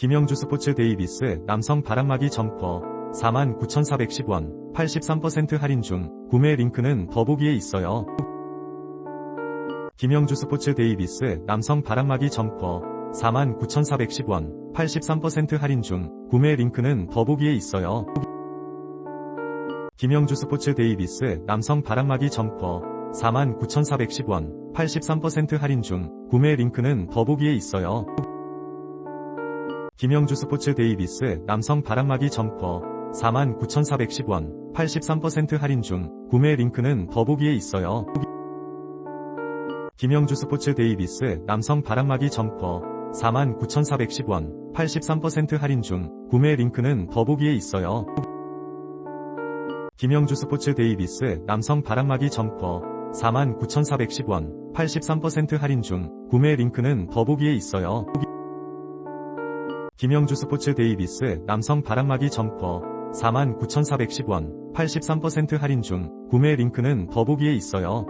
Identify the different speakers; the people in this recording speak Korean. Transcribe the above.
Speaker 1: 김영주 스포츠 데이비스 남성 바람막이 점퍼 49,410원 83% 할인 중 구매 링크는 더보기에 있어요. 김영주 스포츠 데이비스 남성 바람막이 점퍼 49,410원 83% 할인 중 구매 링크는 더보기에 있어요. 김영주 스포츠 데이비스 남성 바람막이 점퍼 49,410원 83% 할인 중 구매 링크는 더보기에 있어요. 김영주 스포츠 데이비스 남성 바람막이 점퍼 49,410원 83% 할인 중 구매 링크는 더보기에 있어요. 김영주 스포츠 데이비스 남성 바람막이 점퍼 49,410원 83% 할인 중 구매 링크는 더보기에 있어요. 김영주 스포츠 데이비스 남성 바람막이 점퍼 49,410원 83% 할인 중 구매 링크는 더보기에 있어요. 김영주 스포츠 데이비스 남성 바람막이 점퍼 49,410원 83% 할인 중 구매 링크는 더보기에 있어요.